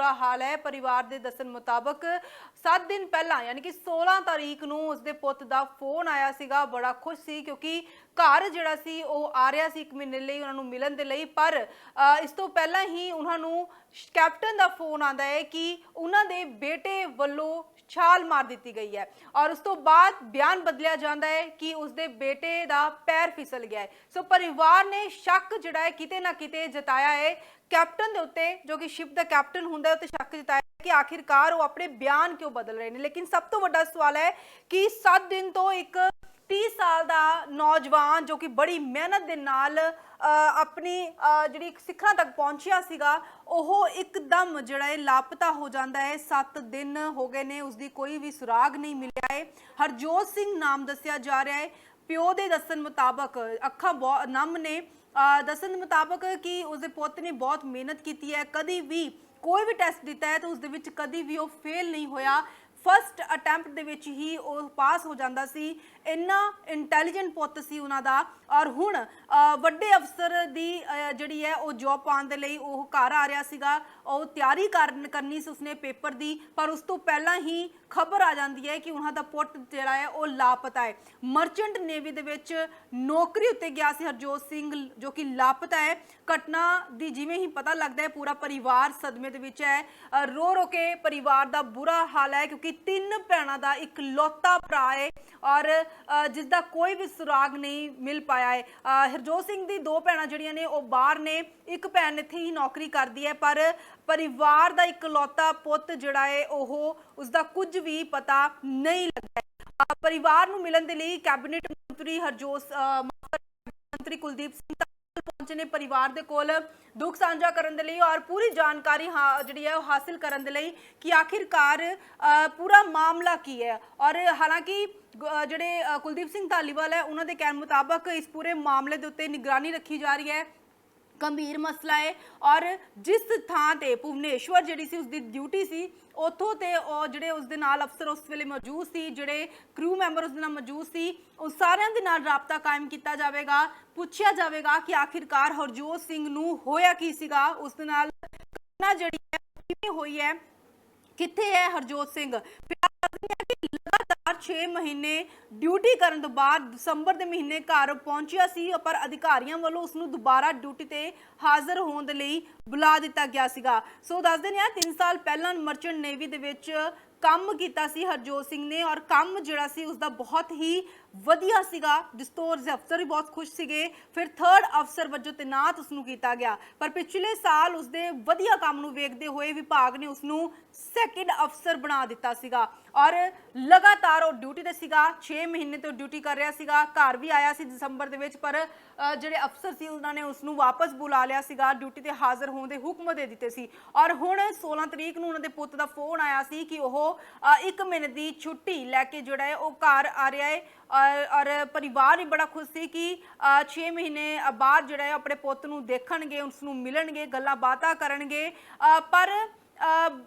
ਬੁਰਾ ਹਾਲ ਹੈ। ਪਰਿਵਾਰ ਦੇ ਦੱਸਣ ਮੁਤਾਬਕ 7 ਦਿਨ ਪਹਿਲਾਂ, ਯਾਨੀ ਕਿ 16 ਤਾਰੀਖ ਨੂੰ ਉਸਦੇ ਪੁੱਤ ਦਾ ਫੋਨ ਆਇਆ ਸੀਗਾ। ਬੜਾ ਖੁਸ਼ ਸੀ ਕਿਉਂਕਿ ਘਰ ਜਿਹੜਾ ਸੀ, ਉਹ ਆ ਰਿਹਾ ਸੀ ਇੱਕ ਮਹੀਨੇ ਲਈ, ਉਹਨਾਂ ਨੂੰ ਮਿਲਣ ਦੇ ਲਈ। ਪਰ ਇਸ ਤੋਂ ਪਹਿਲਾਂ ਹੀ ਉਹਨਾਂ ਨੂੰ ਕੈਪਟਨ ਦਾ ਫੋਨ ਆਂਦਾ ਹੈ ਕਿ ਉਹਨਾਂ ਦੇ ਬੇਟੇ ਵੱਲੋਂ ਛਾਲ ਮਾਰ ਦਿੱਤੀ ਗਈ ਹੈ। ਔਰ ਉਸ ਤੋਂ ਬਾਅਦ ਬਿਆਨ ਬਦਲਿਆ ਜਾਂਦਾ ਹੈ ਕਿ ਉਸਦੇ ਬੇਟੇ ਦਾ ਪੈਰ ਫਿਸਲ ਗਿਆ ਹੈ। ਸੋ ਪਰਿਵਾਰ ਨੇ ਸ਼ੱਕ ਜਿਹੜਾ ਹੈ ਕਿਤੇ ਨਾ ਕਿਤੇ ਜਤਾਇਆ ਹੈ। ਕੈਪਟਨ ਦੇ ਉੱਤੇ, ਜੋ ਕਿ ਸ਼ਿਪ ਦਾ ਕੈਪਟਨ ਹੁੰਦਾ ਹੈ ਉੱਤੇ ਸ਼ੱਕ ਜਤਾਇਆ ਕਿ ਆਖਿਰਕਾਰ ਉਹ ਆਪਣੇ ਬਿਆਨ ਕਿਉਂ ਬਦਲ ਰਹੇ ਨੇ। ਲੇਕਿਨ ਸਭ ਤੋਂ ਵੱਡਾ ਸਵਾਲ ਹੈ ਕਿ 7 ਦਿਨ ਤੋਂ ਇੱਕ 30 ਸਾਲ ਦਾ ਨੌਜਵਾਨ ਜੋ ਕਿ ਬੜੀ ਮਿਹਨਤ ਦੇ ਨਾਲ ਆਪਣੀ ਜਿਹੜੀ ਇੱਕ ਸਿਖਰਾਂ ਤੱਕ ਪਹੁੰਚਿਆ ਸੀਗਾ, ਉਹ ਇੱਕਦਮ ਜਿਹੜਾ ਹੈ ਲਾਪਤਾ ਹੋ ਜਾਂਦਾ ਹੈ। 7 ਦਿਨ ਹੋ ਗਏ ਨੇ, ਉਸਦੀ ਕੋਈ ਵੀ ਸੁਰਾਗ ਨਹੀਂ ਮਿਲਿਆ ਹੈ। ਹਰਜੋਤ ਸਿੰਘ ਨਾਮ ਦੱਸਿਆ ਜਾ ਰਿਹਾ ਹੈ। ਪਿਓ ਦੇ ਦੱਸਣ ਮੁਤਾਬਕ ਅੱਖਾਂ ਬਹੁਤ ਨਮ ਨੇ। ਦੱਸਣ ਮੁਤਾਬਕ ਕਿ ਉਸਦੇ ਪੁੱਤ ਨੇ ਬਹੁਤ ਮਿਹਨਤ ਕੀਤੀ ਹੈ। ਕਦੀ ਵੀ ਕੋਈ ਵੀ ਟੈਸਟ ਦਿੱਤਾ ਹੈ ਤਾਂ ਉਸ ਦੇ ਵਿੱਚ ਕਦੀ ਵੀ ਉਹ ਫੇਲ ਨਹੀਂ ਹੋਇਆ। ਫਸਟ ਅਟੈਂਪਟ ਦੇ ਵਿੱਚ ਹੀ ਉਹ ਪਾਸ ਹੋ ਜਾਂਦਾ ਸੀ। ਇੰਨਾ ਇੰਟੈਲੀਜੈਂਟ ਪੁੱਤ ਸੀ ਉਹਨਾਂ ਦਾ। ਔਰ ਹੁਣ ਵੱਡੇ ਅਫਸਰ ਦੀ ਜਿਹੜੀ ਹੈ, ਉਹ ਜੌਬ ਪਾਉਣ ਦੇ ਲਈ ਉਹ ਘਰ ਆ ਰਿਹਾ ਸੀਗਾ। ਉਹ ਤਿਆਰੀ ਕਰਨ, ਕਰਨੀ ਸੀ ਉਸਨੇ ਪੇਪਰ ਦੀ। ਪਰ ਉਸ ਤੋਂ ਪਹਿਲਾਂ ਹੀ ਖਬਰ ਆ ਜਾਂਦੀ ਹੈ ਕਿ ਉਹਨਾਂ ਦਾ ਪੁੱਤ ਜਿਹੜਾ ਹੈ, ਉਹ ਲਾਪਤਾ ਹੈ। ਮਰਚੈਂਟ ਨੇਵੀ ਦੇ ਵਿੱਚ ਨੌਕਰੀ ਉੱਤੇ ਗਿਆ ਸੀ ਹਰਜੋਤ ਸਿੰਘ, ਜੋ ਕਿ ਲਾਪਤਾ ਹੈ। ਘਟਨਾ ਦੀ ਜਿਵੇਂ ਹੀ ਪਤਾ ਲੱਗਦਾ ਹੈ, ਪੂਰਾ ਪਰਿਵਾਰ ਸਦਮੇ ਦੇ ਵਿੱਚ ਹੈ। ਰੋ ਰੋ ਕੇ ਪਰਿਵਾਰ ਦਾ ਬੁਰਾ ਹਾਲ ਹੈ, ਕਿਉਂਕਿ ਤਿੰਨ ਭੈਣਾਂ ਦਾ ਇੱਕ ਲੌਤਾ ਭਰਾ ਹੈ। ਔਰ ਜਿਸ ਦਾ ਕੋਈ ਵੀ ਸੁਰਾਗ ਨਹੀਂ ਮਿਲ ਪਾਇਆ ਹੈ। ਹਰਜੋਤ ਸਿੰਘ ਦੀ ਦੋ ਭੈਣਾਂ ਜਿਹੜੀਆਂ ਨੇ, ਉਹ ਬਾਹਰ ਨੇ। ਇੱਕ ਭੈਣ ਇੱਥੇ ਹੀ ਨੌਕਰੀ ਕਰਦੀ ਹੈ, ਪਰ ਪਰਿਵਾਰ ਦਾ ਇਕਲੌਤਾ ਪੁੱਤ ਜਿਹੜਾ ਹੈ, ਉਹ ਉਸ ਦਾ ਕੁਝ ਵੀ ਪਤਾ ਨਹੀਂ ਲੱਗਦਾ ਪਰਿਵਾਰ ਨੂੰ ਮਿਲਣ ਦੇ ਲਈ ਕੈਬਨਿਟ ਮੰਤਰੀ ਹਰਜੋਤ ਮੰਤਰੀ ਕੁਲਦੀਪ ਸਿੰਘ ਪਹੁੰਚੇ ਨੇ ਪਰਿਵਾਰ ਦੇ ਕੋਲ ਦੁੱਖ ਸਾਂਝਾ ਕਰਨ ਦੇ ਲਈ ਔਰ ਪੂਰੀ ਜਾਣਕਾਰੀ ਜਿਹੜੀ ਹੈ ਉਹ ਹਾਸਿਲ ਕਰਨ ਦੇ ਲਈ ਕਿ ਆਖਿਰਕਾਰ ਅ, ਪੂਰਾ ਮਾਮਲਾ ਕੀ ਹੈ। ਔਰ ਹਾਲਾਂਕਿ ਜਿਹੜੇ ਕੁਲਦੀਪ ਸਿੰਘ ਧਾਲੀਵਾਲ ਹੈ ਉਹਨਾਂ ਦੇ ਕਹਿਣ ਮੁਤਾਬਕ ਇਸ ਪੂਰੇ ਮਾਮਲੇ ਦੇ ਉੱਤੇ ਨਿਗਰਾਨੀ ਰੱਖੀ ਜਾ ਰਹੀ ਹੈ। ਗੰਭੀਰ ਮਸਲਾ ਹੈ ਔਰ ਜਿਸ ਥਾਂ ਤੇ ਭੁਵਨੇਸ਼ਵਰ ਜਿਹੜੀ ਸੀ, ਉਸਦੀ ਡਿਊਟੀ ਸੀ, ਉੱਥੋਂ ਤੇ ਉਹ ਜਿਹੜੇ ਉਸ ਦੇ ਨਾਲ ਅਫਸਰ ਉਸ ਵੇਲੇ ਮੌਜੂਦ ਸੀ, ਜਿਹੜੇ ਕਰੂ ਮੈਂਬਰ ਉਸ ਦੇ ਨਾਲ ਮੌਜੂਦ ਸੀ, ਉਹ ਸਾਰਿਆਂ ਦੇ ਨਾਲ ਰਾਬਤਾ ਕਾਇਮ ਕੀਤਾ ਜਾਵੇਗਾ। ਪੁੱਛਿਆ ਜਾਵੇਗਾ ਕਿ ਆਖਿਰਕਾਰ ਹਰਜੋਤ ਸਿੰਘ ਨੂੰ ਹੋਇਆ ਕੀ ਸੀਗਾ? ਉਸ ਦੇ ਨਾਲ ਘਟਨਾ ਜਿਹੜੀ ਹੈ, ਕਿਵੇਂ ਹੋਈ ਹੈ? ਕਿੱਥੇ ਹੈ ਹਰਜੋਤ ਸਿੰਘ? 6 ਮਹੀਨੇ ਡਿਊਟੀ ਕਰਨ ਤੋਂ ਬਾਅਦ ਦਸੰਬਰ ਦੇ ਮਹੀਨੇ ਘਰ ਪਹੁੰਚਿਆ ਸੀ, ਪਰ ਅਧਿਕਾਰੀਆਂ ਵੱਲੋਂ ਉਸ ਨੂੰ ਦੁਬਾਰਾ ਡਿਊਟੀ ਤੇ ਹਾਜ਼ਰ ਹੋਣ ਦੇ ਲਈ ਬੁਲਾ ਦਿੱਤਾ ਗਿਆ ਸੀਗਾ। ਸੋ ਦੱਸ ਦਿੰਦੇ ਆ 3 ਸਾਲ ਪਹਿਲਾਂ ਮਰਚੈਂਟ ਨੇਵੀ ਦੇ ਵਿੱਚ ਕੰਮ ਕੀਤਾ ਸੀ ਹਰਜੋਤ ਸਿੰਘ ਨੇ, ਔਰ ਕੰਮ ਜਿਹੜਾ ਸੀ ਉਸ ਦਾ ਬਹੁਤ ਹੀ ਵਧੀਆ ਸੀਗਾ ਜਿਸ ਤੋਂ ਉਸਦੇ ਅਫਸਰ ਵੀ ਬਹੁਤ ਖੁਸ਼ ਸੀਗੇ। ਫਿਰ ਥਰਡ ਅਫਸਰ ਵਜੋਂ ਤੈਨਾਤ ਉਸ ਨੂੰ ਕੀਤਾ ਗਿਆ। ਪਰ ਪਿਛਲੇ ਸਾਲ ਉਸਦੇ ਵਧੀਆ ਕੰਮ ਨੂੰ ਵੇਖਦੇ ਹੋਏ ਵਿਭਾਗ ਨੇ ਉਸ ਨੂੰ ਸੈਕਿੰਡ ਅਫਸਰ ਬਣਾ ਦਿੱਤਾ ਸੀਗਾ। ਔਰ ਲਗਾਤਾਰ ਉਹ ਡਿਊਟੀ ਤੇ ਸੀਗਾ 6 ਮਹੀਨੇ ਤੋਂ ਡਿਊਟੀ ਕਰ ਰਿਹਾ ਸੀਗਾ। ਘਰ ਵੀ ਆਇਆ ਸੀ ਦਸੰਬਰ ਦੇ ਵਿੱਚ ਪਰ ਅ, ਜਿਹੜੇ ਅਫਸਰ ਸੀ ਉਹਨਾਂ ਨੇ ਉਸ ਨੂੰ ਵਾਪਸ ਬੁਲਾ ਲਿਆ ਸੀਗਾ। ਡਿਊਟੀ ਤੇ ਹਾਜ਼ਰ ਹੋਣ ਦੇ ਹੁਕਮ ਦੇ ਦਿੱਤੇ ਸੀ। ਔਰ ਹੁਣ 16 ਤਰੀਕ ਨੂੰ ਉਹਨਾਂ ਦੇ ਪੁੱਤ ਦਾ ਫੋਨ ਆਇਆ ਸੀ ਕਿ ਉਹ ਅ, ਇੱਕ ਮਹੀਨੇ ਦੀ ਛੁੱਟੀ ਲੈ ਕੇ ਜਿਹੜਾ ਹੈ ਉਹ ਘਰ ਆ ਰਿਹਾ ਹੈ। ਔਰ ਪਰਿਵਾਰ ਵੀ ਬੜਾ ਖੁਸ਼ ਸੀ ਕਿ 6 ਮਹੀਨੇ ਬਾਅਦ ਜਿਹੜਾ ਹੈ ਆਪਣੇ ਪੁੱਤ ਨੂੰ ਦੇਖਣਗੇ ਉਸ ਨੂੰ ਮਿਲਣਗੇ, ਗੱਲਾਂ ਬਾਤਾਂ ਕਰਨਗੇ। ਪਰ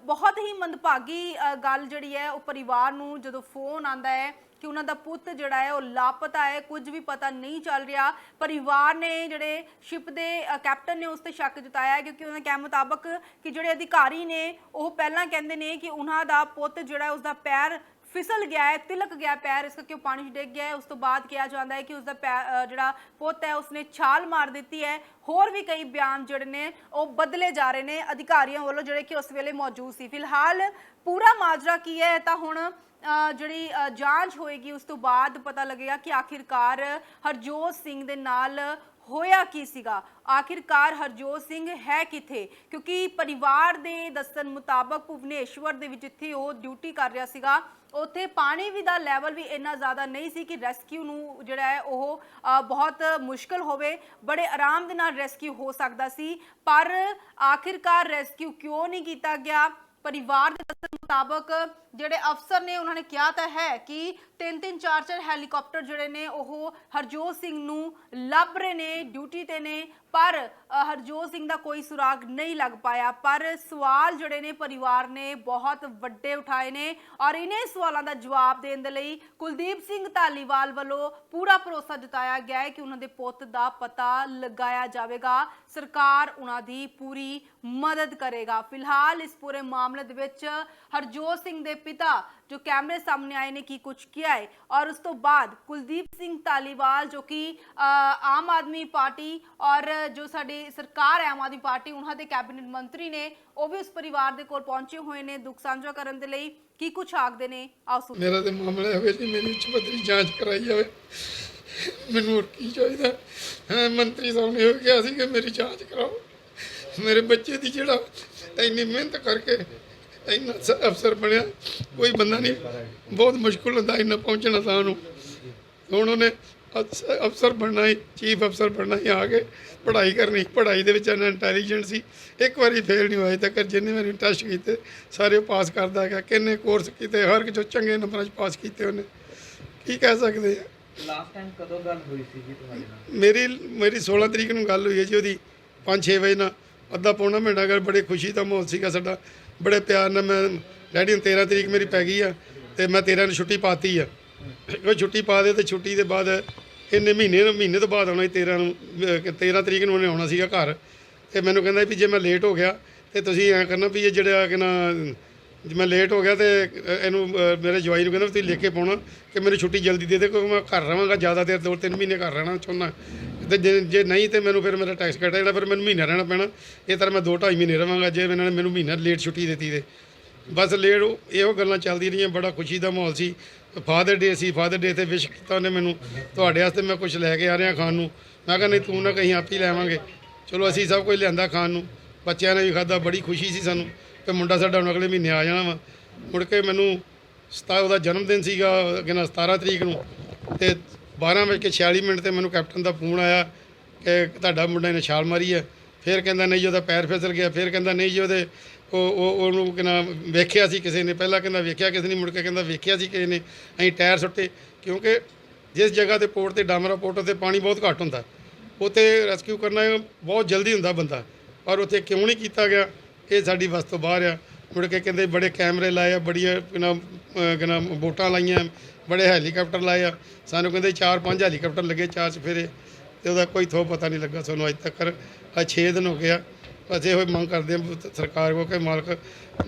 ਬਹੁਤ ਹੀ ਮੰਦਭਾਗੀ ਗੱਲ ਜਿਹੜੀ ਹੈ ਉਹ ਪਰਿਵਾਰ ਨੂੰ ਜਦੋਂ ਫੋਨ ਆਂਦਾ ਹੈ ਕਿ ਉਹਨਾਂ ਦਾ ਪੁੱਤ ਜਿਹੜਾ ਹੈ ਉਹ ਲਾਪਤਾ ਹੈ, ਕੁਝ ਵੀ ਪਤਾ ਨਹੀਂ ਚੱਲ ਰਿਹਾ। ਪਰਿਵਾਰ ਨੇ ਜਿਹੜੇ ਸ਼ਿਪ ਦੇ ਕੈਪਟਨ ਨੇ ਉਸ ਤੇ ਸ਼ੱਕ ਜਤਾਇਆ ਕਿਉਂਕਿ ਉਹਨਾਂ ਦੇ ਕਹਿਣ ਮੁਤਾਬਕ ਕਿ ਜਿਹੜੇ ਅਧਿਕਾਰੀ ਨੇ, ਉਹ ਪਹਿਲਾਂ ਕਹਿੰਦੇ ਨੇ ਕਿ ਉਹਨਾਂ ਦਾ ਪੁੱਤ ਜਿਹੜਾ ਹੈ ਉਸ ਦਾ ਪੈਰ ਫਿਸਲ ਗਿਆ ਹੈ ਤਿਲਕ ਗਿਆ ਪੈਰ ਇਸ ਕਰਕੇ ਉਹ ਪਾਣੀ 'ਚ ਡਿੱਗ ਗਿਆ ਹੈ। ਉਸ ਤੋਂ ਬਾਅਦ ਕਿਹਾ ਜਾਂਦਾ ਹੈ ਕਿ ਉਸ ਦਾ ਜਿਹੜਾ ਪੁੱਤ ਹੈ ਉਸਨੇ ਛਾਲ ਮਾਰ ਦਿੱਤੀ ਹੈ। ਹੋਰ ਵੀ ਕਈ ਬਿਆਨ ਜਿਹੜੇ ਨੇ ਉਹ ਬਦਲੇ ਜਾ ਰਹੇ ਨੇ ਅਧਿਕਾਰੀਆਂ ਵੱਲੋਂ ਜਿਹੜੇ ਕਿ ਉਸ ਵੇਲੇ ਮੌਜੂਦ ਸੀ। ਫਿਲਹਾਲ ਪੂਰਾ ਮਾਜਰਾ ਕੀ ਹੈ ਤਾਂ ਹੁਣ ਅ, ਜਿਹੜੀ ਜਾਂਚ ਹੋਏਗੀ ਉਸ ਤੋਂ ਬਾਅਦ ਪਤਾ ਲੱਗੇਗਾ ਕਿ ਆਖਿਰਕਾਰ ਹਰਜੋਤ ਸਿੰਘ ਦੇ ਨਾਲ ਹੋਇਆ ਕੀ ਸੀਗਾ? ਆਖਿਰਕਾਰ ਹਰਜੋਤ ਸਿੰਘ ਹੈ ਕਿੱਥੇ? ਕਿਉਂਕਿ ਪਰਿਵਾਰ ਦੇ ਦੱਸਣ ਮੁਤਾਬਕ ਭੁਵਨੇਸ਼ਵਰ ਦੇ ਵਿੱਚ ਜਿੱਥੇ ਉਹ ਡਿਊਟੀ ਕਰ ਰਿਹਾ ਸੀਗਾ। ਉੱਥੇ ਪਾਣੀ ਵੀ ਦਾ ਲੈਵਲ ਵੀ ਇੰਨਾ ਜ਼ਿਆਦਾ ਨਹੀਂ ਸੀ ਕਿ ਰੈਸਕਿਊ ਨੂੰ ਜਿਹੜਾ ਹੈ ਉਹ ਬਹੁਤ ਮੁਸ਼ਕਲ ਹੋਵੇ। ਬੜੇ ਆਰਾਮ ਦੇ ਨਾਲ ਰੈਸਕਿਊ ਹੋ ਸਕਦਾ ਸੀ। ਪਰ ਆਖਿਰਕਾਰ ਰੈਸਕਿਊ ਕਿਉਂ ਨਹੀਂ ਕੀਤਾ ਗਿਆ? ਪਰਿਵਾਰ ਦੇ ਦੱਸਣ ਮੁਤਾਬਕ ਜਿਹੜੇ ਅਫਸਰ ਨੇ, ਉਹਨਾਂ ਨੇ ਕਿਹਾ ਤਾਂ ਹੈ ਕਿ ਤਿੰਨ ਤਿੰਨ ਚਾਰ ਚਾਰ ਹੈਲੀਕਾਪਟਰ ਜਿਹੜੇ ਨੇ, ਉਹ ਹਰਜੋਤ ਸਿੰਘ ਨੂੰ ਲੱਭ ਰਹੇ ਨੇ, ਡਿਊਟੀ ਤੇ ਨੇ, ਪਰ ਹਰਜੋਤ ਸਿੰਘ ਦਾ ਕੋਈ ਸੁਰਾਗ ਨਹੀਂ ਲੱਗ ਪਾਇਆ। ਪਰ ਸਵਾਲ ਜਿਹੜੇ ਨੇ ਪਰਿਵਾਰ ਨੇ ਬਹੁਤ ਵੱਡੇ ਉਠਾਏ ਨੇ ਔਰ ਇਹਨੇ ਸਵਾਲਾਂ ਦਾ ਜਵਾਬ ਦੇਣ ਦੇ ਲਈ ਕੁਲਦੀਪ ਸਿੰਘ ਧਾਲੀਵਾਲ ਵੱਲੋਂ ਪੂਰਾ ਭਰੋਸਾ ਜਤਾਇਆ ਗਿਆ ਹੈ ਕਿ ਉਹਨਾਂ ਦੇ ਪੁੱਤ ਦਾ ਪਤਾ ਲਗਾਇਆ ਜਾਵੇਗਾ। ਸਰਕਾਰ ਉਹਨਾਂ ਦੀ ਪੂਰੀ ਮਦਦ ਕਰੇਗਾ। ਫਿਲਹਾਲ ਇਸ ਪੂਰੇ ਮਾਮਲੇ ਦੇ ਵਿੱਚ ਹਰਜੋਤ ਸਿੰਘ ਦੇ ਪਿਤਾ ਜੋ ਕੈਮਰੇ ਸਾਹਮਣੇ ਆਏ ਨੇ ਕੀ ਕੁਝ ਕਿਹਾ ਹੈ ਔਰ ਉਸ ਤੋਂ ਬਾਅਦ ਕੁਲਦੀਪ ਸਿੰਘ ਧਾਲੀਵਾਲ ਜੋ ਕਿ ਆਮ ਆਦਮੀ ਪਾਰਟੀ ਔਰ ਜੋ ਸਾਡੀ ਸਰਕਾਰ ਹੈ ਆਮ ਆਦਮੀ ਪਾਰਟੀ ਉਹਨਾਂ ਦੇ ਕੈਬਨਿਟ ਮੰਤਰੀ ਨੇ ਉਹ ਵੀ ਉਸ ਪਰਿਵਾਰ ਦੇ ਕੋਲ ਪਹੁੰਚੇ ਹੋਏ ਨੇ ਦੁੱਖ ਸਾਂਝਾ ਕਰਨ ਦੇ ਲਈ ਕੀ ਕੁਝ ਆਖਦੇ ਨੇ ਆਓ ਸੁਣੋ ਮੇਰਾ ਤੇ ਮਾਮਲਾ ਹੋਵੇ ਜੀ ਮੇਰੀ ਉੱਚ ਜਾਂਚ ਕਰਾਈ ਜਾਵੇ ਮੈਨੂੰ ਕੀ ਚਾਹੀਦਾ ਹਾਂ ਮੰਤਰੀ ਸਾਹਿਬ ਨੇ ਉਹ ਕਿਹਾ ਸੀ ਕਿ ਮੇਰੀ ਜਾਂਚ ਕਰਾਓ ਮੇਰੇ ਬੱਚੇ ਦੀ ਜਿਹੜਾ ਇੰਨੀ ਮਿਹਨਤ ਕਰਕੇ ਇੰਨਾ ਸ- ਅਫਸਰ ਬਣਿਆ ਕੋਈ ਬੰਦਾ ਨਹੀਂ। ਬਹੁਤ ਮੁਸ਼ਕਲ ਹੁੰਦਾ ਇੰਨਾ ਪਹੁੰਚਣਾ ਤਾਂ ਉਹਨੂੰ। ਹੁਣ ਉਹਨੇ ਅਫਸ- ਅਫਸਰ ਬਣਨਾ ਹੀ ਚੀਫ ਅਫਸਰ ਬਣਨਾ ਹੀ ਆ ਕੇ ਪੜ੍ਹਾਈ ਕਰਨੀ। ਪੜ੍ਹਾਈ ਦੇ ਵਿੱਚ ਇਹਨਾਂ ਇੰਟੈਲੀਜੈਂਟ ਸੀ। ਇੱਕ ਵਾਰੀ ਫੇਲ ਨਹੀਂ ਹੋਇਆ ਤੱਕ ਜਿੰਨੇ ਵਾਰੀ ਟੈਸਟ ਕੀਤੇ ਸਾਰੇ ਪਾਸ ਕਰਦਾ ਗਿਆ। ਕਿੰਨੇ ਕੋਰਸ ਕੀਤੇ ਹਰ ਇੱਕ ਚੋਂ ਚੰਗੇ ਨੰਬਰਾਂ 'ਚ ਪਾਸ ਕੀਤੇ ਉਹਨੇ। ਕੀ ਕਹਿ ਸਕਦੇ ਆ? ਲਾਸਟ ਟਾਈਮ ਕਦੋਂ ਗੱਲ ਹੋਈ ਸੀ ਜੀ ਤੁਹਾਡੇ ਨਾਲ? ਮੇਰੀ ਮੇਰੀ 16 ਤਰੀਕ ਨੂੰ ਗੱਲ ਹੋਈ ਹੈ ਜੀ ਉਹਦੀ। 5-6 ਵਜੇ ਨਾਲ। ਅੱਧਾ ਪੌਣਾ ਮਹੀਨਾ ਗੱਲ ਬੜੇ ਖੁਸ਼ੀ ਦਾ ਮਾਹੌਲ ਸੀਗਾ ਸਾਡਾ ਬੜੇ ਪਿਆਰ ਨਾਲ ਮੈਂ ਡੈਡੀ ਨੂੰ 13 ਤਰੀਕ ਮੇਰੀ ਪੈ ਗਈ ਆ ਤੇ ਮੈਂ 13 ਨੂੰ ਛੁੱਟੀ ਪਾਤੀ ਆ। ਉਹ ਛੁੱਟੀ ਪਾ ਦੇ ਤੇ ਛੁੱਟੀ ਦੇ ਬਾਅਦ ਇਹਨੇ ਮਹੀਨੇ ਨੂੰ ਮਹੀਨੇ ਤੋਂ ਬਾਅਦ ਆਉਣਾ ਸੀ 13 ਨੂੰ, ਅਹ 13 ਤਰੀਕ ਨੂੰ ਉਹਨੇ ਆਉਣਾ ਸੀਗਾ ਘਰ। ਤੇ ਮੈਨੂੰ ਕਹਿੰਦਾ ਵੀ ਜੇ ਮੈਂ ਲੇਟ ਹੋ ਗਿਆ ਤੇ ਤੁਸੀਂ ਐਂ ਕਰਨਾ ਵੀ ਇਹ ਜਿਹੜਾ ਕਿ ਨਾ, ਜੇ ਮੈਂ ਲੇਟ ਹੋ ਗਿਆ ਤੇ ਇਹਨੂੰ ਮੇਰੇ ਜਵਾਈ ਨੂੰ ਕਹਿੰਦਾ ਤੁਸੀਂ ਲਿਖ ਕੇ ਪਾਉਣਾ ਕਿ ਮੈਨੂੰ ਛੁੱਟੀ ਜਲਦੀ ਦੇ ਦੇ ਕਿਉਂਕਿ ਮੈਂ ਘਰ ਰਵਾਂਗਾ, ਜ਼ਿਆਦਾ ਦੇਰ ਦੋ ਤਿੰਨ ਮਹੀਨੇ ਘਰ ਰਹਿਣਾ ਚਾਹੁੰਦਾ। ਤੇ ਜੇ ਜੇ ਨਹੀਂ ਤੇ ਮੈਨੂੰ ਫਿਰ ਮੇਰਾ ਟੈਕਸ ਕੱਟਿਆ ਜਿਹੜਾ ਫਿਰ ਮੈਨੂੰ ਮਹੀਨਾ ਰਹਿਣਾ ਪੈਣਾ, ਇਹ ਤਾਂ ਮੈਂ ਦੋ ਢਾਈ ਮਹੀਨੇ ਰਵਾਂਗਾ, ਜੇ ਇਹਨਾਂ ਨੇ ਮੈਨੂੰ ਮਹੀਨਾ ਲੇਟ ਛੁੱਟੀ ਦਿੱਤੀ ਤੇ। ਬਸ ਲੇਟ ਉਹ- ਇਹੋ ਗੱਲਾਂ ਚੱਲਦੀਆਂ ਰਹੀਆਂ, ਬੜਾ ਖੁਸ਼ੀ ਦਾ ਮਾਹੌਲ ਸੀ। ਫਾਦਰ ਡੇ ਸੀ ਫਾਦਰ ਡੇ ਤੇ ਵਿਸ਼ ਕੀਤਾ ਉਹਨੇ ਮੈਨੂੰ। ਤੁਹਾਡੇ ਵਾਸਤੇ ਮੈਂ ਕੁਝ ਲੈ ਕੇ ਆ ਰਿਹਾ ਖਾਣ ਨੂੰ। ਮੈਂ ਕਿਹਾ, ਨਹੀਂ, ਤੂੰ ਨਾ ਕਹੀਂ ਆਪ ਹੀ ਲੈਵਾਂਗੇ ਚਲੋ, ਅਸੀਂ ਸਭ ਕੁਝ ਲਿਆਂਦਾ ਖਾਣ ਨੂੰ। ਬੱਚਿਆਂ ਨੇ ਵੀ ਖਾਦਾ ਬੜੀ ਖੁਸ਼ੀ ਸੀ ਸਾਨੂੰ। ਕਿ ਮੁੰਡਾ ਸਾਡਾ ਹੁਣ ਅਗਲੇ ਮਹੀਨੇ ਆ ਜਾਣਾ ਵਾ। ਮੁੜ ਕੇ ਮੈਨੂੰ ਸਤਾ ਉਹਦਾ ਜਨਮ ਦਿਨ ਸੀਗਾ ਕਿਨਾ 17 ਤਰੀਕ ਨੂੰ। ਤੇ 12 ਵਜੇ ਕੇ 46 ਮਿੰਟ ਤੇ ਮੈਨੂੰ ਕੈਪਟਨ ਦਾ ਫੋਨ ਆਇਆ ਕਿ ਤੁਹਾਡਾ ਮੁੰਡਾ ਨੇ ਛਾਲ ਮਾਰੀ ਹੈ। ਫਿਰ ਕਹਿੰਦਾ, ਨਹੀਂ ਜੀ, ਉਹਦਾ ਪੈਰ ਫਿਸਲ ਗਿਆ। ਫਿਰ ਕਹਿੰਦਾ, ਨਹੀਂ ਜੀ, ਉਹਦੇ ਉਹ ਉਹ ਉਹਨੂੰ ਕਿਨਾ ਵੇਖਿਆ ਸੀ ਕਿਸੇ ਨੇ? ਪਹਿਲਾਂ ਕਹਿੰਦਾ, ਵੇਖਿਆ ਕਿਸੇ ਨੇ? ਮੁੜ ਕੇ ਕਹਿੰਦਾ, ਵੇਖਿਆ ਸੀ ਕਿਸੇ ਨੇ? ਅਸੀਂ ਟਾਇਰ ਸੁੱਟੇ, ਕਿਉਂਕਿ ਜਿਸ ਜਗ੍ਹਾ ਤੇ ਪੋਰਟ ਤੇ ਡਾਮਰਾ ਪੋਰਟ ਤੇ ਪਾਣੀ ਬਹੁਤ ਘੱਟ ਹੁੰਦਾ। ਉੱਥੇ ਰੈਸਕਿਊ ਕਰਨਾ ਬਹੁਤ ਜਲਦੀ ਹੁੰਦਾ ਬੰਦਾ, ਪਰ ਉੱਥੇ ਕਿਉਂ ਨਹੀਂ ਕੀਤਾ ਗਿਆ? ਇਹ ਸਾਡੀ ਵੱਸ ਤੋਂ ਬਾਹਰ ਆ। ਮੁੜ ਕੇ ਕਹਿੰਦੇ, ਬੜੇ ਕੈਮਰੇ ਲਾਏ ਆ, ਬੜੀਆਂ ਕਿਨਾ ਕਿਨਾ ਬੋਟਾਂ ਲਾਈਆਂ ਬੜੇ ਹੈਲੀਕਾਪਟਰ ਲਾਏ ਆ। ਸਾਨੂੰ ਕਹਿੰਦੇ ਚਾਰ ਪੰਜ ਹੈਲੀਕਾਪਟਰ ਲੱਗੇ ਚਾਰ ਚਫੇਰੇ ਤੇ ਉਹਦਾ ਕੋਈ ਥੋ ਪਤਾ ਨਹੀਂ ਲੱਗਾ ਸਾਨੂੰ ਅੱਜ ਤੱਕ ਆ 6 ਦਿਨ ਹੋ ਗਿਆ ਅਸੀਂ ਇਹੋ ਮੰਗ ਕਰਦੇ ਹਾਂ ਸਰਕਾਰ ਕੋ ਕਿ ਮਾਲਕ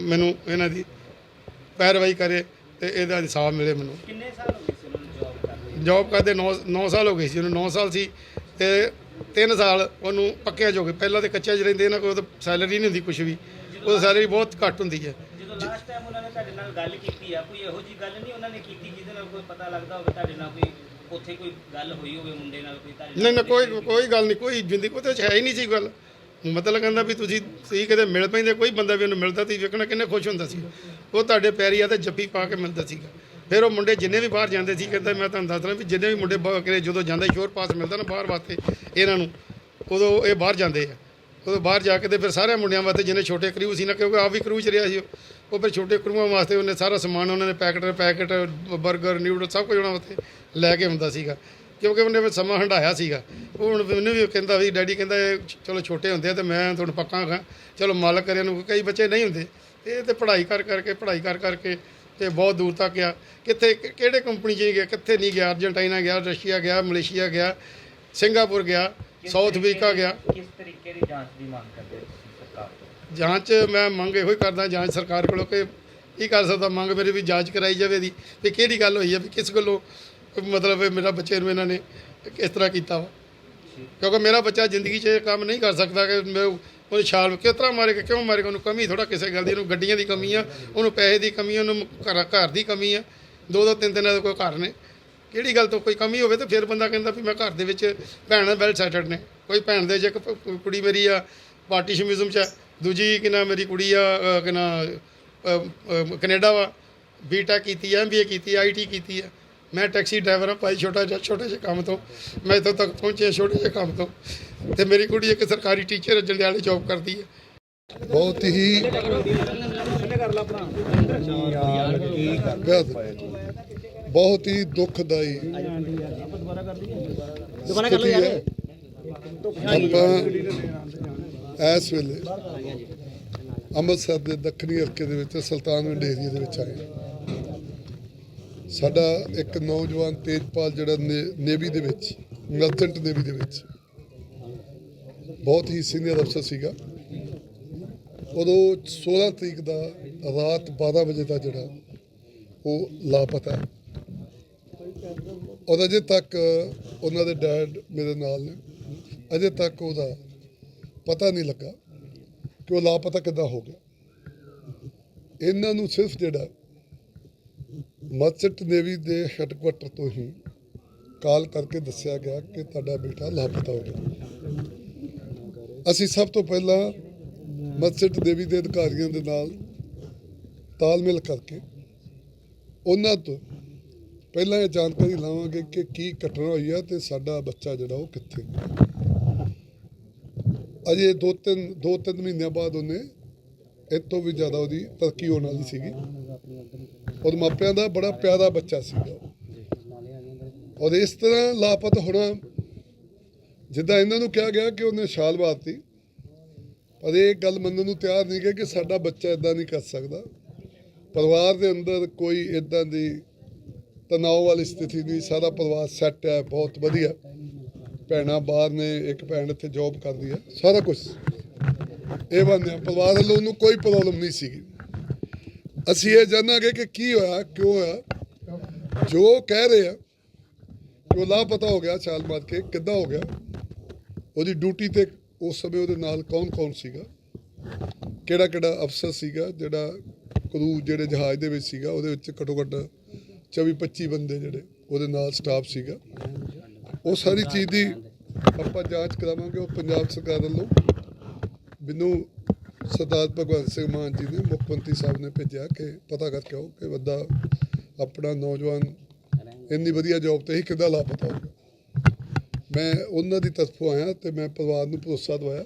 ਮੈਨੂੰ ਇਹਨਾਂ ਦੀ ਪੈਰਵਾਈ ਕਰੇ ਤੇ ਇਹਦਾ ਇਨਸਾਫ ਮਿਲੇ ਮੈਨੂੰ। ਕਿੰਨੇ ਸਾਲ ਹੋ ਗਏ ਸੀ ਉਹਨਾਂ ਨੂੰ ਜੌਬ ਕਰਦੇ ਜੌਬ ਕਰਦੇ 9 9 ਸਾਲ ਹੋ ਗਏ ਸੀ। ਉਹਨੂੰ 9 ਸਾਲ ਸੀ ਤੇ 3 ਸਾਲ ਉਹਨੂੰ ਪੱਕਿਆ ਜੋ ਗਏ ਪਹਿਲਾਂ ਤੇ ਕੱਚਾ 'ਚ ਰਹਿੰਦੇ ਇਹਨਾਂ ਕੋਲ ਤਾਂ ਸੈਲਰੀ ਨਹੀਂ ਹੁੰਦੀ ਕੁਝ ਵੀ। ਉਹ ਸੈਲਰੀ ਬਹੁਤ ਘੱਟ ਹੁੰਦੀ ਹੈ। ਲਾਸਟ ਟਾਈਮ ਉਹਨਾਂ ਨੇ ਤੁਹਾਡੇ ਨਾਲ ਗੱਲ ਕੀਤੀ ਆ ਕੋਈ ਇਹੋ ਜੀ ਗੱਲ ਨਹੀਂ ਉਹਨਾਂ ਨੇ ਕੀਤੀ ਜਿਹਦੇ ਨਾਲ ਕੋਈ ਪਤਾ ਲੱਗਦਾ ਹੋਵੇ ਤੁਹਾਡੇ ਨਾਲ ਕੋਈ ਉੱਥੇ ਕੋਈ ਗੱਲ ਹੋਈ ਹੋਵੇ ਮੁੰਡੇ ਨਾਲ ਕੋਈ ਤੁਹਾਡੇ ਨਹੀਂ ਨਾ ਕੋਈ ਕੋਈ ਗੱਲ ਨਹੀਂ ਕੋਈ ਜ਼ਿੰਦਗੀ ਉਹਦੇ ਵਿੱਚ ਹੈ ਹੀ ਨਹੀਂ ਸੀ ਗੱਲ। ਮਤਲਬ ਕਹਿੰਦਾ ਵੀ ਤੁਸੀਂ ਤੁਸੀਂ ਕਿਤੇ ਮਿਲ ਪੈਂਦੇ ਕੋਈ ਬੰਦਾ ਵੀ ਉਹਨੂੰ ਮਿਲਦਾ ਤੁਸੀਂ ਵੇਖਣਾ ਕਿੰਨੇ ਖੁਸ਼ ਹੁੰਦਾ ਸੀ। ਉਹ ਤੁਹਾਡੇ ਪੈਰੀ ਆ ਤੇ ਜੱਫੀ ਪਾ ਕੇ ਮਿਲਦਾ ਸੀਗਾ। ਫਿਰ ਉਹ ਮੁੰਡੇ ਜਿੰਨੇ ਵੀ ਬਾਹਰ ਜਾਂਦੇ ਸੀ ਕਹਿੰਦਾ ਮੈਂ ਤੁਹਾਨੂੰ ਦੱਸ ਰਿਹਾ ਵੀ ਜਿੰਨੇ ਵੀ ਮੁੰਡੇ ਬਾਹਰ ਜਦੋਂ ਜਾਂਦਾ ਸ਼ੋਰ ਪਾਸ ਮਿਲਦਾ ਨਾ ਬਾਹਰ ਵਾਸਤੇ ਇਹਨਾਂ ਨੂੰ ਉਦੋਂ ਇਹ ਬਾਹਰ ਜਾਂਦੇ ਆ। ਉਦੋਂ ਬਾਹਰ ਜਾ ਕੇ ਤੇ ਫਿਰ ਸਾਰੇ ਮੁੰਡਿਆਂ ਵਾਸਤੇ ਜਿਹਨੇ ਛੋਟੇ ਕਰੂ ਸੀ ਨਾ, ਕਿਉਂਕਿ ਆਪ ਵੀ ਕਰੂ ਚ ਰਿਹਾ ਸੀ ਉਹ। ਫਿਰ ਛੋਟੇ ਕਰੂਆਂ ਵਾਸਤੇ ਉਹਨੇ ਸਾਰਾ ਸਮਾਨ ਉਹਨਾਂ ਨੇ ਪੈਕਟ ਪੈਕਟ 버ਗਰ ਨਿਊਡਲ ਸਭ ਕੁਝ ਉਹਨਾਂ ਵਾਸਤੇ ਲੈ ਕੇ ਹੁੰਦਾ ਸੀਗਾ। ਕਿਉਂਕਿ ਉਹਨੇ ਫਿਰ ਸਮਾਂ ਹੰਡਾਇਆ ਸੀਗਾ। ਉਹ ਹੁਣ ਮੈਨੂੰ ਵੀ ਕਹਿੰਦਾ ਵੀ, ਡੈਡੀ ਕਹਿੰਦਾ ਇਹ ਚਲੋ ਛੋਟੇ ਹੁੰਦੇ ਆ ਤੇ ਮੈਂ ਤੁਹਾਨੂੰ ਪੱਕਾ ਖਾਂ ਚਲੋ ਮਾਲਕ ਕਰਿਆ ਨੂੰ ਕਈ ਬੱਚੇ ਨਹੀਂ ਹੁੰਦੇ। ਇਹ ਤੇ ਪੜ੍ਹਾਈ ਕਰ ਕਰਕੇ ਪੜ੍ਹਾਈ ਕਰ ਕਰਕੇ ਤੇ ਬਹੁਤ ਦੂਰ ਤੱਕ ਗਿਆ। ਕਿੱਥੇ, ਕਿਹੜੇ ਕੰਪਨੀ 'ਚ ਨਹੀਂ ਗਿਆ, ਕਿੱਥੇ ਨਹੀਂ ਗਿਆ, ਅਰਜਨਟਾਈਨਾ ਗਿਆ, ਰਸ਼ੀਆ ਗਿਆ, ਮਲੇਸ਼ੀਆ ਗਿਆ, ਸਿੰਗਾਪੁਰ ਗਿਆ। ਸਾਊਥ ਅਫਰੀਕਾ ਗਿਆ। ਕਿਸ ਤਰੀਕੇ ਦੀ ਜਾਂਚ ਦੀ ਮੰਗ ਕਰਦੇ ਸਰਕਾਰ ਤੋਂ? ਜਾਂਚ ਮੈਂ ਮੰਗ ਇਹੋ ਹੀ ਕਰਦਾ ਜਾਂਚ ਸਰਕਾਰ ਕੋਲੋਂ ਕਿ ਕੀ ਕਰ ਸਕਦਾ ਮੰਗ ਮੇਰੀ ਵੀ ਜਾਂਚ ਕਰਾਈ ਜਾਵੇ ਦੀ ਵੀ ਕਿਹੜੀ ਗੱਲ ਹੋਈ ਹੈ ਵੀ ਕਿਸ ਗੱਲੋਂ ਮਤਲਬ ਮੇਰਾ ਬੱਚੇ ਨੂੰ ਇਹਨਾਂ ਨੇ ਕਿਸ ਤਰ੍ਹਾਂ ਕੀਤਾ ਵਾ? ਕਿਉਂਕਿ ਮੇਰਾ ਬੱਚਾ ਜ਼ਿੰਦਗੀ 'ਚ ਇਹ ਕੰਮ ਨਹੀਂ ਕਰ ਸਕਦਾ ਕਿ ਮੈਂ ਉਹ ਛਾਲ ਕਿਸ ਤਰ੍ਹਾਂ ਮਾਰੇਗਾ ਕਿਉਂ ਮਾਰੇਗਾ ਉਹਨੂੰ ਕਮੀ ਥੋੜਾ ਕਿਸੇ ਗੱਲ ਦੀ ਉਹਨੂੰ ਗੱਡੀਆਂ ਦੀ ਕਮੀ ਆ ਉਹਨੂੰ ਪੈਸੇ ਦੀ ਕਮੀ ਉਹਨੂੰ ਘਰ ਦੀ ਕਮੀ ਆ। ਦੋ ਦੋ ਤਿੰਨ ਤਿੰਨ ਇਹਦੇ ਕੋਲ ਘਰ ਨੇ। ਕਿਹੜੀ ਗੱਲ ਤੋਂ ਕੋਈ ਕਮੀ ਹੋਵੇ ਤਾਂ ਫਿਰ ਬੰਦਾ ਕਹਿੰਦਾ ਵੀ ਮੈਂ ਘਰ ਦੇ ਵਿੱਚ ਭੈਣਾਂ ਵੈਲ ਸੈਟਲਡ ਨੇ। ਕੋਈ ਭੈਣ ਦੇ ਜੇ ਕੁੜੀ ਮੇਰੀ ਆ ਪਾਰਟੀਸ਼ਨਿਜ਼ਮ ਚ ਆ, ਦੂਜੀ ਕਿ ਨਾ ਮੇਰੀ ਕੁੜੀ ਆ ਕਿ ਨਾ ਕੈਨੇਡਾ ਵਾ ਬੀਟੈਕ ਕੀਤੀ ਆ ਐਮਬੀਏ ਕੀਤੀ ਆਈਟੀ ਕੀਤੀ ਆ। ਮੈਂ ਟੈਕਸੀ ਡਰਾਈਵਰ ਹਾਂ ਭਾਈ ਛੋਟਾ ਜਿਹਾ ਛੋਟੇ ਜਿਹੇ ਕੰਮ ਤੋਂ। ਮੈਂ ਇੱਥੋਂ ਤੱਕ ਪਹੁੰਚਿਆ ਛੋਟੇ ਜਿਹੇ ਕੰਮ ਤੋਂ। ਤੇ ਮੇਰੀ ਕੁੜੀ ਇੱਕ ਸਰਕਾਰੀ ਟੀਚਰ ਜੰਡਿਆਲੇ ਜੌਬ ਕਰਦੀ ਹੈ ਬਹੁਤ ਹੀ ਬਹੁਤ ਹੀ ਦੁਖਦਾਈ ਆਪਾਂ ਦੁਬਾਰਾ ਕਰ ਲਈਏ ਦੁਬਾਰਾ ਕਰ ਲਓ ਯਾਰ ਆਪਾਂ ਇਸ ਵੇਲੇ ਅੰਮ੍ਰਿਤਸਰ ਦੇ ਦੱਖਣੀ ਹਲਕੇ ਦੇ ਵਿੱਚ ਸੁਲਤਾਨਵਿੰਡ ਏਰੀਆ ਦੇ ਵਿੱਚ ਆਏ। ਸਾਡਾ ਇੱਕ ਨੌਜਵਾਨ ਤੇਜਪਾਲ ਜਿਹੜਾ ਨੇਵੀ ਦੇ ਵਿੱਚ ਮਰਚੈਂਟ ਨੇਵੀ ਦੇ ਵਿੱਚ ਬਹੁਤ ਹੀ ਸੀਨੀਅਰ ਅਫਸਰ ਸੀਗਾ। ਉਦੋਂ 16 ਤਰੀਕ ਦਾ ਰਾਤ 12 ਵਜੇ ਦਾ ਜਿਹੜਾ ਉਹ ਲਾਪਤਾ ਹੈ। ਔਰ ਅਜੇ ਤੱਕ ਉਹਨਾਂ ਦੇ ਡੈਡ ਮੇਰੇ ਨਾਲ ਨੇ। ਅਜੇ ਤੱਕ ਉਹਦਾ ਪਤਾ ਨਹੀਂ ਲੱਗਾ ਕਿ ਉਹ ਲਾਪਤਾ ਕਿੱਦਾਂ ਹੋ ਗਿਆ। ਇਹਨਾਂ ਨੂੰ ਸਿਰਫ ਜਿਹੜਾ ਮਰਚੈਂਟ ਨੇਵੀ ਦੇ ਹੈੱਡਕੁਆਟਰ ਤੋਂ ਹੀ ਕਾਲ ਕਰਕੇ ਦੱਸਿਆ ਗਿਆ ਕਿ ਤੁਹਾਡਾ ਬੇਟਾ ਲਾਪਤਾ ਹੋ ਗਿਆ। ਅਸੀਂ ਸਭ ਤੋਂ ਪਹਿਲਾਂ ਮਰਚੈਂਟ ਨੇਵੀ ਦੇ ਅਧਿਕਾਰੀਆਂ ਦੇ ਨਾਲ ਤਾਲਮੇਲ ਕਰਕੇ ਉਹਨਾਂ ਤੋਂ ਪਹਿਲਾਂ ਇਹ ਜਾਣਕਾਰੀ ਲਾਵਾਂਗੇ ਕਿ ਕੀ ਘਟਨਾ ਹੋਈ ਆ ਤੇ ਸਾਡਾ ਬੱਚਾ ਜਿਹੜਾ ਉਹ ਕਿੱਥੇ ਅਜੇ ਦੋ ਤਿੰਨ ਦੋ ਤਿੰਨ ਮਹੀਨਿਆਂ ਬਾਅਦ ਉਹਨੇ ਇਹ ਤੋਂ ਵੀ ਜ਼ਿਆਦਾ ਉਹਦੀ ਤਰੱਕੀ ਹੋਣ ਵਾਲੀ ਸੀਗੀ। ਔਰ ਮਾਪਿਆਂ ਦਾ ਬੜਾ ਪਿਆਰਾ ਬੱਚਾ ਸੀਗਾ ਔਰ ਇਸ ਤਰ੍ਹਾਂ ਲਾਪਤ ਹੋਣਾ, ਜਿੱਦਾਂ ਇਹਨਾਂ ਨੂੰ ਕਿਹਾ ਗਿਆ ਕਿ ਉਹਨੇ ਛਾਲ ਮਾਰਤੀ, ਪਰ ਇਹ ਗੱਲ ਮੰਨਣ ਨੂੰ ਤਿਆਰ ਨਹੀਂ ਗਏ ਕਿ ਸਾਡਾ ਬੱਚਾ ਇਦਾਂ ਨਹੀਂ ਕਰ ਸਕਦਾ। ਪਰਿਵਾਰ ਦੇ ਅੰਦਰ ਕੋਈ ਇਦਾਂ ਦੀ ਤਣਾਅ ਵਾਲੀ ਸਥਿਤੀ ਨਹੀਂ, ਸਾਰਾ ਪਰਿਵਾਰ ਸੈੱਟ ਹੈ, ਬਹੁਤ ਵਧੀਆ। ਭੈਣਾਂ ਬਾਹਰ ਨੇ, ਇੱਕ ਭੈਣ ਇੱਥੇ ਜੌਬ ਕਰਦੀ ਹੈ, ਸਾਰਾ ਕੁਝ ਇਹ ਬੰਦੇ ਪਰਿਵਾਰ ਵੱਲੋਂ ਉਹਨੂੰ ਕੋਈ ਪ੍ਰੋਬਲਮ ਨਹੀਂ ਸੀਗੀ। ਅਸੀਂ ਇਹ ਜਾਣਾਂਗੇ ਕਿ ਕੀ ਹੋਇਆ, ਕਿਉਂ ਹੋਇਆ। ਜੋ ਕਹਿ ਰਹੇ ਆ ਕਿ ਉਹ ਲਾਪਤਾ ਹੋ ਗਿਆ, ਛਾਲ ਮਾਰ ਕੇ, ਕਿੱਦਾਂ ਹੋ ਗਿਆ, ਉਹਦੀ ਡਿਊਟੀ ਤੇ ਉਸ ਸਮੇਂ ਉਹਦੇ ਨਾਲ ਕੌਣ ਕੌਣ ਸੀਗਾ? ਕਿਹੜਾ ਕਿਹੜਾ ਅਫਸਰ ਸੀਗਾ, ਜਿਹੜਾ ਕਰੂ, ਜਿਹੜੇ ਜਹਾਜ਼ ਦੇ ਵਿੱਚ ਸੀਗਾ, ਉਹਦੇ ਵਿੱਚ ਘੱਟੋ ਘੱਟ 24 25 ਬੰਦੇ ਜਿਹੜੇ, ਉਹਦੇ ਨਾਲ ਸਟਾਫ ਸੀਗਾ। ਉਹ ਸਾਰੀ ਚੀਜ਼ ਦੀ ਆਪਾਂ ਜਾਂਚ ਕਰਾਵਾਂਗੇ, ਉਹ ਪੰਜਾਬ ਸਰਕਾਰ ਵੱਲੋਂ। ਮੈਨੂੰ ਸਰਦਾਰ ਭਗਵੰਤ ਸਿੰਘ ਮਾਨ ਜੀ ਨੇ ਮੁੱਖ ਮੰਤਰੀ ਸਾਹਿਬ ਨੇ ਭੇਜਿਆ ਕਿ ਪਤਾ ਕਰਕੇ ਆਓ ਕਿ ਬੰਦਾ ਆਪਣਾ ਨੌਜਵਾਨ ਇੰਨੀ ਵਧੀਆ ਜੌਬ ਤੇ ਹੀ ਕਿੱਦਾਂ ਲਾਪਤਾ ਹੋ ਮੈਂ ਉਹਨਾਂ ਦੀ ਤਰਫੋਂ ਆਇਆ ਤੇ ਮੈਂ ਪਰਿਵਾਰ ਨੂੰ ਭਰੋਸਾ ਦਵਾਇਆ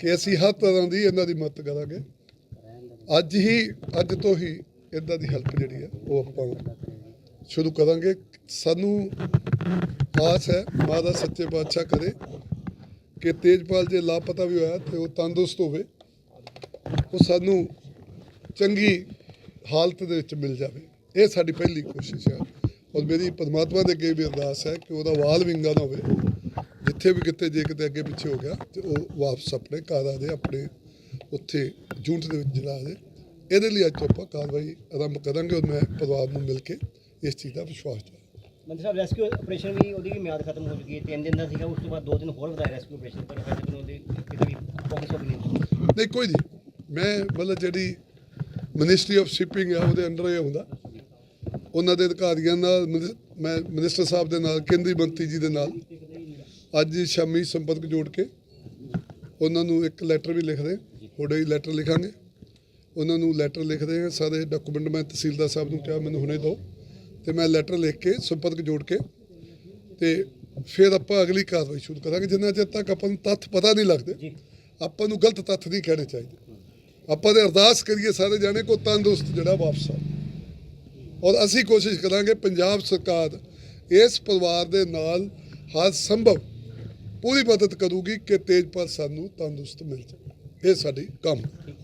ਕਿ ਅਸੀਂ ਹਰ ਤਰ੍ਹਾਂ ਦੀ ਇਹਨਾਂ ਦੀ ਮਦਦ ਕਰਾਂਗੇ। ਅੱਜ ਹੀ, ਅੱਜ ਤੋਂ ਹੀ ਇਦਾਂ ਦੀ ਹੈਲਪ ਜਿਹੜੀ ਹੈ, ਉਹ ਆਪਾਂ ਸ਼ੁਰੂ ਕਰਾਂਗੇ। ਸਾਨੂੰ ਆਸ ਹੈ ਮਾਂ ਸੱਚੇ ਪਾਤਸ਼ਾਹ ਕਰੇ ਕਿ ਤੇਜਪਾਲ ਜੇ ਲਾਪਤਾ ਵੀ ਹੋਇਆ ਤੇ ਉਹ ਤੰਦਰੁਸਤ ਹੋਵੇ, ਉਹ ਸਾਨੂੰ ਚੰਗੀ ਹਾਲਤ ਦੇ ਵਿੱਚ ਮਿਲ ਜਾਵੇ। ਇਹ ਸਾਡੀ ਪਹਿਲੀ ਕੋਸ਼ਿਸ਼ ਹੈ। ਔਰ ਮੇਰੀ ਪਰਮਾਤਮਾ ਦੇ ਅੱਗੇ ਵੀ ਅਰਦਾਸ ਹੈ ਕਿ ਉਹਦਾ ਵਾਲ ਵਿੰਗਾ ਨਾ ਹੋਵੇ, ਜਿੱਥੇ ਵੀ ਕਿਤੇ ਜੇ ਕਿਤੇ ਅੱਗੇ ਪਿੱਛੇ ਹੋ ਗਿਆ ਤੇ ਉਹ ਵਾਪਸ ਆਪਣੇ ਘਰ ਆ ਜਾਏ, ਆਪਣੇ ਉੱਥੇ ਜੂਨਟ ਦੇ ਵਿੱਚ ਜਲਾ ਦੇ ਇਹਦੇ ਲਈ ਅੱਜ ਤੋਂ ਆਪਾਂ ਕਾਰਵਾਈ ਆਰੰਭ ਕਰਾਂਗੇ ਔਰ ਮੈਂ ਪਰਿਵਾਰ ਨੂੰ ਮਿਲ ਕੇ ਇਸ ਚੀਜ਼ ਦਾ ਵਿਸ਼ਵਾਸ ਦਿਵਾਂਗਾ। ਮੰਤਰੀ ਸਾਹਿਬ ਰੈਸਕਿਊ ਆਪਰੇਸ਼ਨ ਵੀ ਉਹਦੀ ਵੀ ਮਿਆਦ ਖਤਮ ਹੋ ਚੁੱਕੀ ਹੈ ਤਿੰਨ ਦਿਨ ਦਾ ਸੀਗਾ ਉਸ ਤੋਂ ਬਾਅਦ ਦੋ ਦਿਨ ਹੋਰ ਵਧਾਇਆ ਰੈਸਕਿਊ ਆਪਰੇਸ਼ਨ ਪਰ ਕਹਿੰਦੇ ਕਿ ਉਹਦੀ ਕਿਤੇ ਵੀ ਫੋਕਸ ਹੋ ਨਹੀਂ ਨਹੀਂ ਕੋਈ ਨਹੀਂ। ਮੈਂ ਮਤਲਬ ਜਿਹੜੀ ਮਿਨਿਸਟਰੀ ਆਫ ਸ਼ਿਪਿੰਗ ਆ ਉਹਦੇ ਅੰਡਰ ਇਹ ਹੁੰਦਾ ਉਹਨਾਂ ਦੇ ਅਧਿਕਾਰੀਆਂ ਨਾਲ ਮੈਂ ਮਿਨਿਸਟਰ ਸਾਹਿਬ ਦੇ ਨਾਲ ਕੇਂਦਰੀ ਮੰਤਰੀ ਜੀ ਦੇ ਨਾਲ ਅੱਜ ਸ਼ਾਮੀ ਸੰਪਰਕ ਜੋੜ ਕੇ ਉਹਨਾਂ ਨੂੰ ਇੱਕ ਲੈਟਰ ਵੀ ਲਿਖਦੇ ਹੁਣੇ ਹੀ ਲੈਟਰ ਲਿਖਾਂਗੇ। ਉਹਨਾਂ ਨੂੰ ਲੈਟਰ ਲਿਖਦੇ ਹਾਂ ਸਾਰੇ ਡਾਕੂਮੈਂਟ ਮੈਂ ਤਹਿਸੀਲਦਾਰ ਸਾਹਿਬ ਨੂੰ ਕਿਹਾ ਮੈਨੂੰ ਹੁਣੇ ਦਿਓ। ਤੇ ਮੈਂ ਲੈਟਰ ਲਿਖ ਕੇ ਸੰਪਰਕ ਜੋੜ ਕੇ ਤੇ ਫਿਰ ਆਪਾਂ ਅਗਲੀ ਕਾਰਵਾਈ ਸ਼ੁਰੂ ਕਰਾਂਗੇ। ਜਿੰਨਾ ਚਿਰ ਤੱਕ ਆਪਾਂ ਨੂੰ ਤੱਥ ਪਤਾ ਨਹੀਂ ਲੱਗਦੇ ਆਪਾਂ ਨੂੰ ਗਲਤ ਤੱਥ ਨਹੀਂ ਕਹਿਣੇ ਚਾਹੀਦੇ। ਆਪਾਂ ਦੇ ਅਰਦਾਸ ਕਰੀਏ ਸਾਰੇ ਜਾਣੇ ਕੋ ਤੰਦਰੁਸਤ ਜਿਹੜਾ ਵਾਪਸ ਆ ਔਰ ਅਸੀਂ ਕੋਸ਼ਿਸ਼ ਕਰਾਂਗੇ ਪੰਜਾਬ ਸਰਕਾਰ ਇਸ ਪਰਿਵਾਰ ਦੇ ਨਾਲ ਹਰ ਸੰਭਵ ਪੂਰੀ ਮਦਦ ਕਰੂਗੀ ਕਿ ਤੇਜਪਾਲ ਸਾਨੂੰ ਤੰਦਰੁਸਤ ਮਿਲ ਜਾਵੇ। ਇਹ ਸਾਡੀ ਕੰਮ